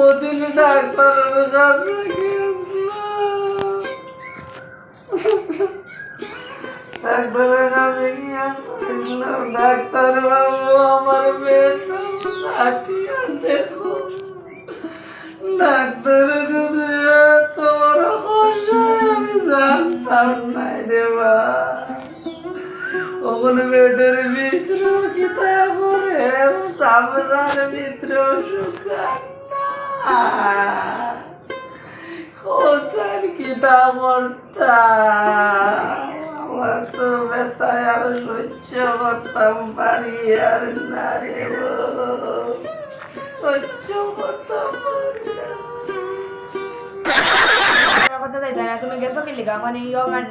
ওদিন ডাক্তারের কাছে গিয়েছিলাম। ডাক্তারের কাছে গিয়ে বললাম ডাক্তার বাবু আমার কাটিয়া দেখো ডাক্তারের কাছে তোমার আমি জানতাম নাই রে বা ওখানে পেটের ভিতরে কিতা করে সামরার ভিতরে শুকান হোসার কিতা করতা আমার তো ব্যথায় আর সহ্য করতাম পারি আর না রে সহ্য করতাম কাছে যাইতে না তুমি গেছো কি লিখা মানে ইও আমার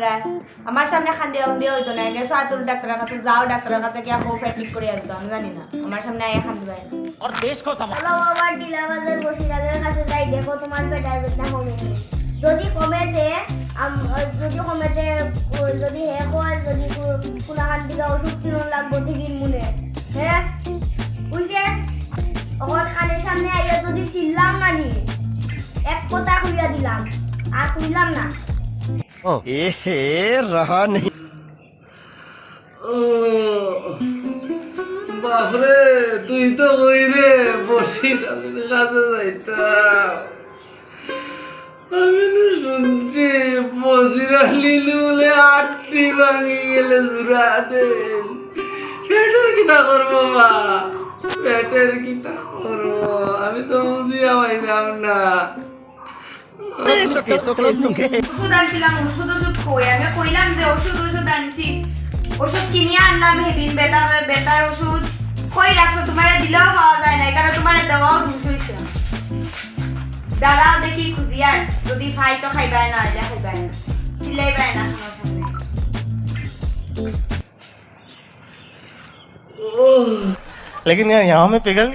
আমার সামনে খান্দে দিয়ে দিয়ে হইতো না গেছো আর ডাক্তারের কাছে যাও ডাক্তারের কাছে কি আপু ফ্যাট ঠিক করে আসব আমি জানি না। আমার সামনে আয় খান দিবে আর দেশ কো সামা হ্যালো আমার ডিলাবাজার বসিরাজের কাছে যাই দেখো তোমার পেট আসবে না কমে যদি কমে যে যদি কমে যে যদি হে কয় যদি কোলা খান দিকে ওষুধ কিনুন লাগবো ঠিকই মনে হ্যাঁ বুঝলে ওর কানের সামনে আইয়া যদি চিল্লাম মানি এক কথা খুলিয়া দিলাম। আর খুললাম না। এ রহা নেই বাপরে তুই তো ওই রে বসি কাছে যাইতাম। আমি শুনছি বসিরা লিলু বলে আটটি ভাঙি গেলে জুড়া পেটের কিতা করব মা? পেটের কিতা করব? আমি তো বুঝিয়া পাইলাম না। ওকে ওকে ওকে ওষুধ আনছিলাম ওষুধ ওষুধ কই আমি কইলাম যে ওষুধ ওষুধ আনছি ওষুধ কিনে আনলাম সেদিন বেতা বেতার ওষুধ কই রাখছো তোমার দিলেও পাওয়া যায় না কারণ তোমার দেওয়াও ধুস হয়েছে দাঁড়াও দেখি খুঁজি আর যদি খাই তো খাইবাই না হলে খাইবাই না দিলেই পায় না তোমার সামনে लेकिन यार यहाँ में पिघल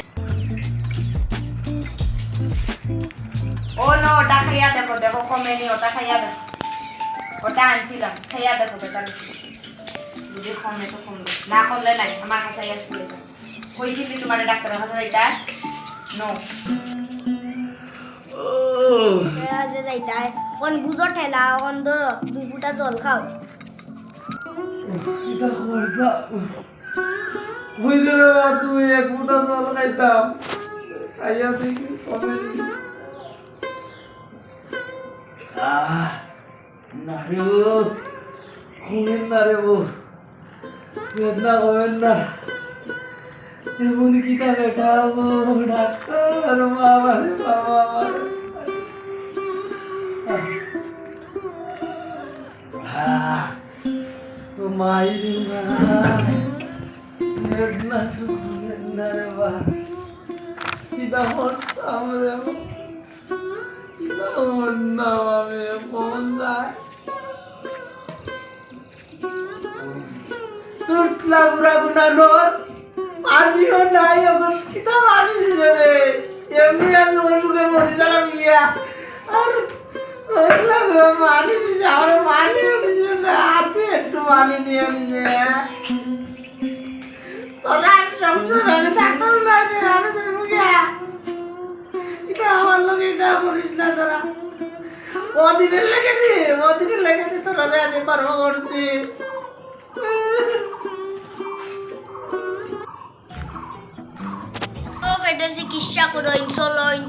খাইয়া দেখো দেখো কমেনি ওটা খাইয়া দেখো ওটা আনছিলাম খাইয়া দেখো বেটার যদি কমে তো কমবে না কমলে নাই আমার কাছে আসলে কইছিলি তোমার ডাক্তারের কাছে যাইতা নো ও কাছে যাইতা কোন বুঝো ঠেলা কোন ধরো দুই ফুটা জল খাও তুই এক ফুটা জল খাইতাম খাইয়া দেখি নি। আহ, না রে বউ কমেন না রে বউ বেদনা কমেন না এমন কিতা বেটা গো ডাক্তার বাবা রে বাবা তো মাইরি মা বেদনা তো বেদনা রে বা বা? কিতা করতাম আমি কোন যায় চুটলা গুড়া গুনা নোর পানিও নাই অগস কিতা পানি যাবে এমনি আমি অসুখে মরে যালাম গিয়া আর চুটলা গুড়া পানি দিছে আমার পানিও দিছে হাতে একটু পানি নিয়ে নিছে তোরা সংসার বলিস না তোরা? অদিনের নি অদিনের নি তোরা আমি পারব করছি চিকিৎসা করো ইনসলইন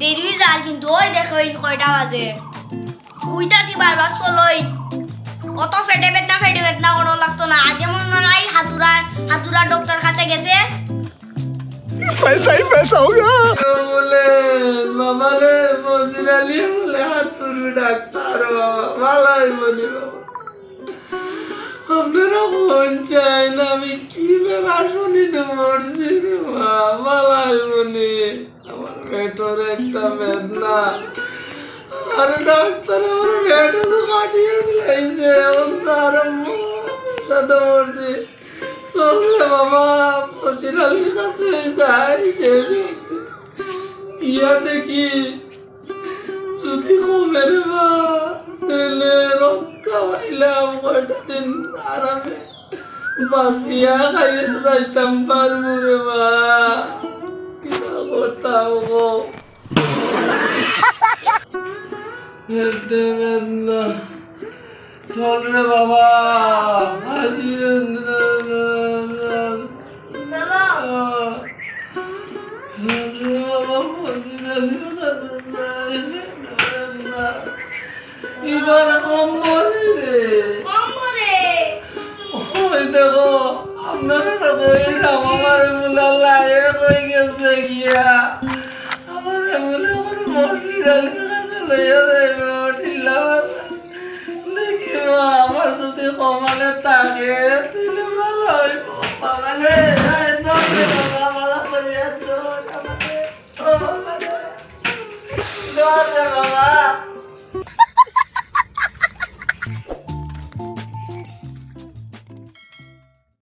দেরি হয়ে যার কিন্তু, ওই দেখো কয়টা বাজে। উইটাছি বারবার চলইন অত ফেটে বেদনা ফেটে বেদনা, কোনো লাগতো না। আজ যেমন নাই হাতুরা হাতুরা ডক্টর কাছে গেছে। पैसा ही पैसा होगा বলে বাবা রে মজির আলী বলে হাত তুলবি ডাক্তার বাবা ভালাই বলি বাবা আপনারা মন চাই না আমি কি বেলা শুনিতে মরছি রে মা ভালাই বলি আমার পেটর একটা বেদনা আর ডাক্তার আমার পেট তো কাটিয়ে দিলাইছে এখন তো আর সাথে মরছি চললে বাবা আলীর কাছে যাই ইয়া দেখি যদি কমে রে মা দিলে রক্ষা পাইলাম কয়টা দিন আরামে বাসিয়া খাইয়ে যাইতাম পারব রে মা। কিনা করতাম গো? চল রে বাবা আজি আমার বলে লাগে গেছে গিয়া। আমার বলে আমার মসজিদ আলকাতে লইয়া যাইবে উঠিলা দেখি মা, আমার যদি কমালে থাকে তাহলে ভালো হইব